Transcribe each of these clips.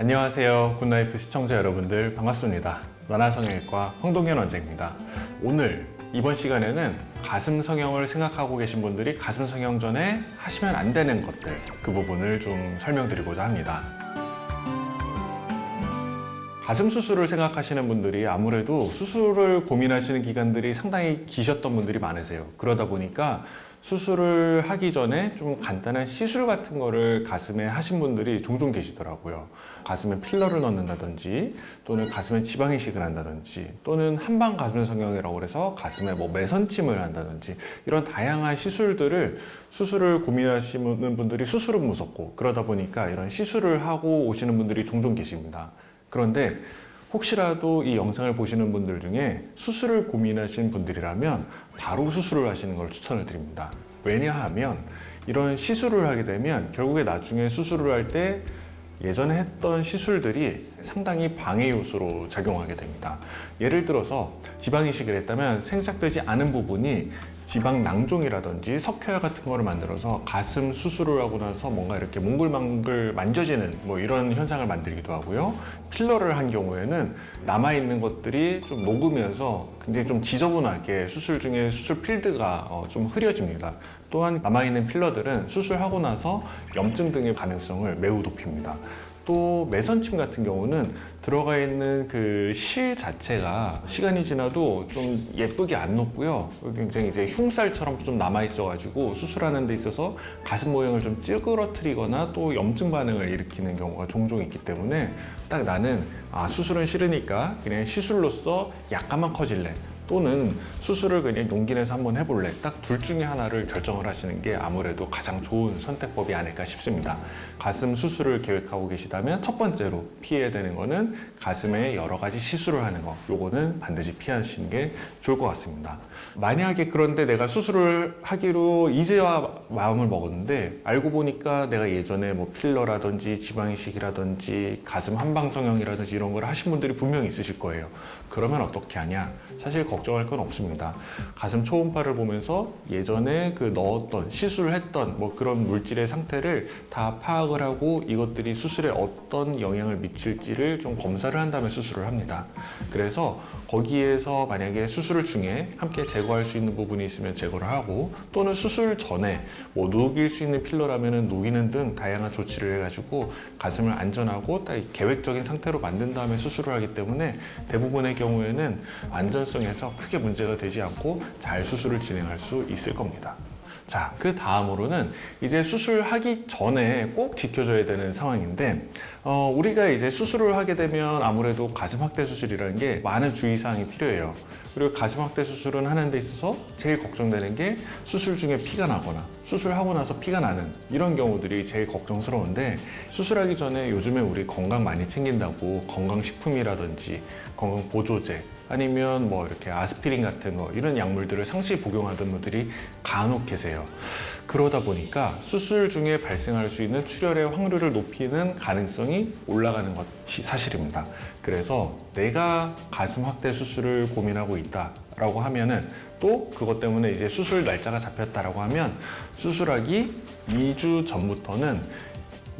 안녕하세요. 굿나이프 시청자 여러분들 반갑습니다. 만화성형외과 황동현 원장입니다. 오늘 이번 시간에는 가슴 성형을 생각하고 계신 분들이 가슴 성형 전에 하시면 안 되는 것들 그 부분을 좀 설명드리고자 합니다. 가슴 수술을 생각하시는 분들이 아무래도 수술을 고민하시는 기간들이 상당히 기셨던 분들이 많으세요. 그러다 보니까 수술을 하기 전에 좀 간단한 시술 같은 거를 가슴에 하신 분들이 종종 계시더라고요. 가슴에 필러를 넣는다든지 또는 가슴에 지방 이식을 한다든지 또는 한방 가슴 성형이라고 그래서 가슴에 뭐 매선침을 한다든지 이런 다양한 시술들을 수술을 고민하시는 분들이 수술은 무섭고 그러다 보니까 이런 시술을 하고 오시는 분들이 종종 계십니다. 그런데 혹시라도 이 영상을 보시는 분들 중에 수술을 고민하신 분들이라면 바로 수술을 하시는 걸 추천을 드립니다. 왜냐하면 이런 시술을 하게 되면 결국에 나중에 수술을 할 때 예전에 했던 시술들이 상당히 방해 요소로 작용하게 됩니다. 예를 들어서 지방 이식을 했다면 생착되지 않은 부분이 지방 낭종이라든지 석회화 같은 거를 만들어서 가슴 수술을 하고 나서 뭔가 이렇게 몽글망글 만져지는 뭐 이런 현상을 만들기도 하고요. 필러를 한 경우에는 남아있는 것들이 좀 녹으면서 굉장히 좀 지저분하게 수술 중에 수술 필드가 어, 좀 흐려집니다. 또한 남아있는 필러들은 수술하고 나서 염증 등의 가능성을 매우 높입니다. 또 매선침 같은 경우는 들어가 있는 그 실 자체가 시간이 지나도 좀 예쁘게 안 녹고요. 굉장히 이제 흉살처럼 좀 남아 있어가지고 수술하는 데 있어서 가슴 모양을 좀 찌그러뜨리거나 또 염증 반응을 일으키는 경우가 종종 있기 때문에 딱 나는 아 수술은 싫으니까 그냥 시술로서 약간만 커질래. 또는 수술을 그냥 용기 내서 한번 해볼래. 딱 둘 중에 하나를 결정을 하시는 게 아무래도 가장 좋은 선택법이 아닐까 싶습니다. 가슴 수술을 계획하고 계시다면 첫 번째로 피해야 되는 거는 가슴에 여러 가지 시술을 하는 거. 요거는 반드시 피하시는 게 좋을 것 같습니다. 만약에 그런데 내가 수술을 하기로 이제와 마음을 먹었는데 알고 보니까 내가 예전에 뭐 필러라든지 지방이식이라든지 가슴 한방 성형이라든지 이런 걸 하신 분들이 분명히 있으실 거예요. 그러면 어떻게 하냐? 사실 걱정할 건 없습니다. 가슴 초음파를 보면서 예전에 그 넣었던 시술했던 뭐 그런 물질의 상태를 다 파악을 하고 이것들이 수술에 어떤 영향을 미칠지를 좀 검사를 한 다음에 수술을 합니다. 그래서 거기에서 만약에 수술 중에 함께 제거할 수 있는 부분이 있으면 제거를 하고 또는 수술 전에 뭐 녹일 수 있는 필러라면은 녹이는 등 다양한 조치를 해가지고 가슴을 안전하고 딱 계획적인 상태로 만든 다음에 수술을 하기 때문에 대부분의 경우에는 안전성에서 크게 문제가 되지 않고 잘 수술을 진행할 수 있을 겁니다. 자, 그 다음으로는 이제 수술하기 전에 꼭 지켜줘야 되는 상황인데, 어, 우리가 이제 수술을 하게 되면 아무래도 가슴 확대 수술이라는 게 많은 주의사항이 필요해요. 그리고 가슴 확대 수술은 하는 데 있어서 제일 걱정되는 게 수술 중에 피가 나거나 수술하고 나서 피가 나는 이런 경우들이 제일 걱정스러운데 수술하기 전에 요즘에 우리 건강 많이 챙긴다고 건강식품이라든지 건강 보조제 아니면 뭐 이렇게 아스피린 같은 거 이런 약물들을 상시 복용하던 분들이 간혹 계세요. 그러다 보니까 수술 중에 발생할 수 있는 출혈의 확률을 높이는 가능성이 올라가는 것이 사실입니다. 그래서 내가 가슴 확대 수술을 고민하고 있다라고 하면은 또 그것 때문에 이제 수술 날짜가 잡혔다라고 하면 수술하기 2주 전부터는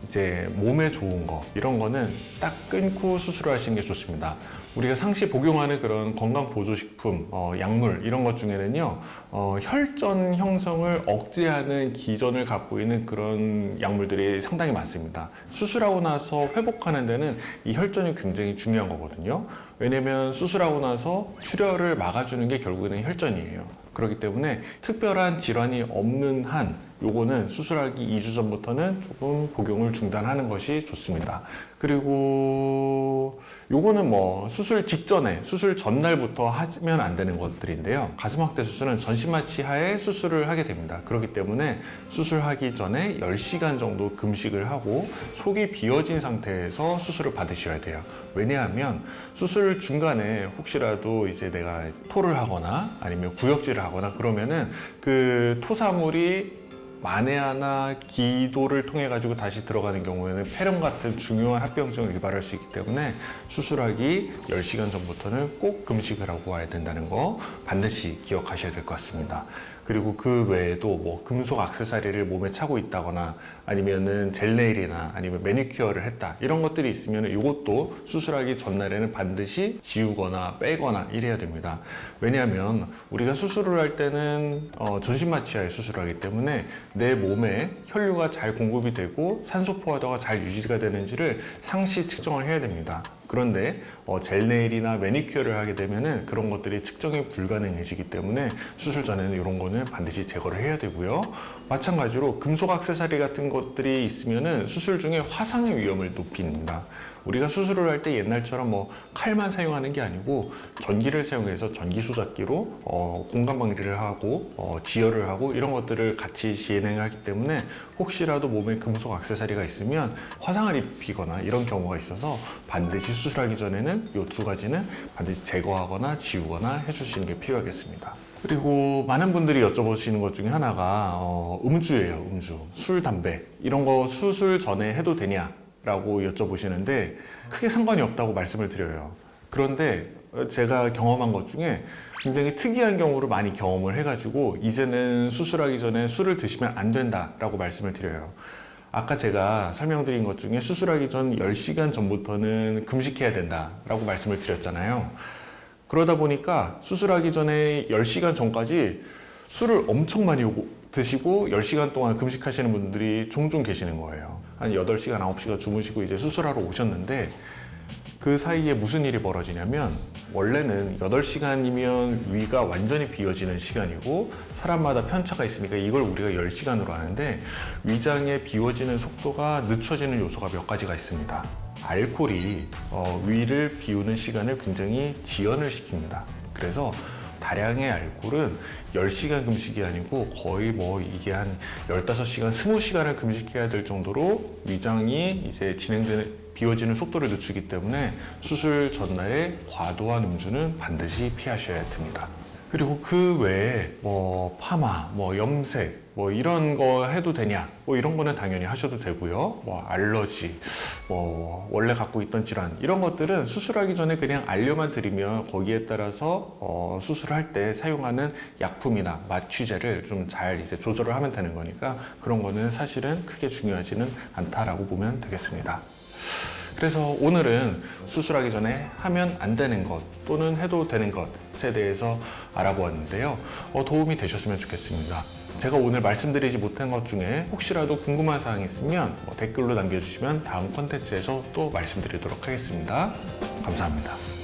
이제 몸에 좋은 거 이런 거는 딱 끊고 수술을 하시는 게 좋습니다. 우리가 상시 복용하는 그런 건강 보조식품, 어, 약물 이런 것 중에는요 어, 혈전 형성을 억제하는 기전을 갖고 있는 그런 약물들이 상당히 많습니다. 수술하고 나서 회복하는 데는 이 혈전이 굉장히 중요한 거거든요. 왜냐면 수술하고 나서 출혈을 막아주는 게 결국에는 혈전이에요. 그렇기 때문에 특별한 질환이 없는 한 요거는 수술하기 2주 전부터는 조금 복용을 중단하는 것이 좋습니다. 그리고 요거는 뭐 수술 직전에 수술 전날부터 하면 안 되는 것들인데요. 가슴 확대 수술은 전신마취 하에 수술을 하게 됩니다. 그렇기 때문에 수술하기 전에 10시간 정도 금식을 하고 속이 비어진 상태에서 수술을 받으셔야 돼요. 왜냐하면 수술 중간에 혹시라도 이제 내가 토를 하거나 아니면 구역질을 하거나 그러면은 그 토사물이 만에 하나 기도를 통해 가지고 다시 들어가는 경우에는 폐렴 같은 중요한 합병증을 유발할 수 있기 때문에 수술하기 10시간 전부터는 꼭 금식을 하고 와야 된다는 거 반드시 기억하셔야 될 것 같습니다. 그리고 그 외에도 뭐 금속 액세서리를 몸에 차고 있다거나 아니면은 젤네일이나 아니면 매니큐어를 했다 이런 것들이 있으면 이것도 수술하기 전날에는 반드시 지우거나 빼거나 이래야 됩니다. 왜냐하면 우리가 수술을 할 때는 어, 전신 마취하에 수술하기 때문에 내 몸에 혈류가 잘 공급이 되고 산소 포화도가 잘 유지가 되는지를 상시 측정을 해야 됩니다. 그런데 어, 젤 네일이나 매니큐어를 하게 되면은 그런 것들이 측정이 불가능해지기 때문에 수술 전에는 이런 거는 반드시 제거를 해야 되고요. 마찬가지로 금속 액세서리 같은 것들이 있으면은 수술 중에 화상의 위험을 높입니다. 우리가 수술을 할 때 옛날처럼 뭐 칼만 사용하는 게 아니고 전기를 사용해서 전기 소작기로 어, 공간 방지를 하고 어, 지혈을 하고 이런 것들을 같이 진행하기 때문에 혹시라도 몸에 금속 액세서리가 있으면 화상을 입히거나 이런 경우가 있어서 반드시 수술하기 전에는 이 두 가지는 반드시 제거하거나 지우거나 해주시는 게 필요하겠습니다. 그리고 많은 분들이 여쭤보시는 것 중에 하나가 어, 음주예요, 음주. 술, 담배. 이런 거 수술 전에 해도 되냐? 라고 여쭤보시는데 크게 상관이 없다고 말씀을 드려요. 그런데 제가 경험한 것 중에 굉장히 특이한 경우를 많이 경험을 해가지고 이제는 수술하기 전에 술을 드시면 안 된다라고 말씀을 드려요. 아까 제가 설명드린 것 중에 수술하기 전 10시간 전부터는 금식해야 된다라고 말씀을 드렸잖아요. 그러다 보니까 수술하기 전에 10시간 전까지 술을 엄청 많이 드시고 10시간 동안 금식하시는 분들이 종종 계시는 거예요. 한 8시간, 9시간 주무시고 이제 수술하러 오셨는데 그 사이에 무슨 일이 벌어지냐면 원래는 8시간이면 위가 완전히 비워지는 시간이고 사람마다 편차가 있으니까 이걸 우리가 10시간으로 하는데 위장의 비워지는 속도가 늦춰지는 요소가 몇 가지가 있습니다. 알코올이 어, 위를 비우는 시간을 굉장히 지연을 시킵니다. 그래서 다량의 알코올은 10시간 금식이 아니고 거의 뭐 이게 한 15시간, 20시간을 금식해야 될 정도로 위장이 이제 진행되는 비워지는 속도를 늦추기 때문에 수술 전날에 과도한 음주는 반드시 피하셔야 됩니다. 그리고 그 외에 뭐 파마, 뭐 염색, 뭐 이런 거 해도 되냐? 뭐 이런 거는 당연히 하셔도 되고요. 뭐 알러지, 뭐 원래 갖고 있던 질환 이런 것들은 수술하기 전에 그냥 알려만 드리면 거기에 따라서 어, 수술할 때 사용하는 약품이나 마취제를 좀 잘 이제 조절을 하면 되는 거니까 그런 거는 사실은 크게 중요하지는 않다라고 보면 되겠습니다. 그래서 오늘은 수술하기 전에 하면 안 되는 것 또는 해도 되는 것에 대해서 알아보았는데요. 어, 도움이 되셨으면 좋겠습니다. 제가 오늘 말씀드리지 못한 것 중에 혹시라도 궁금한 사항이 있으면 뭐 댓글로 남겨주시면 다음 콘텐츠에서 또 말씀드리도록 하겠습니다. 감사합니다.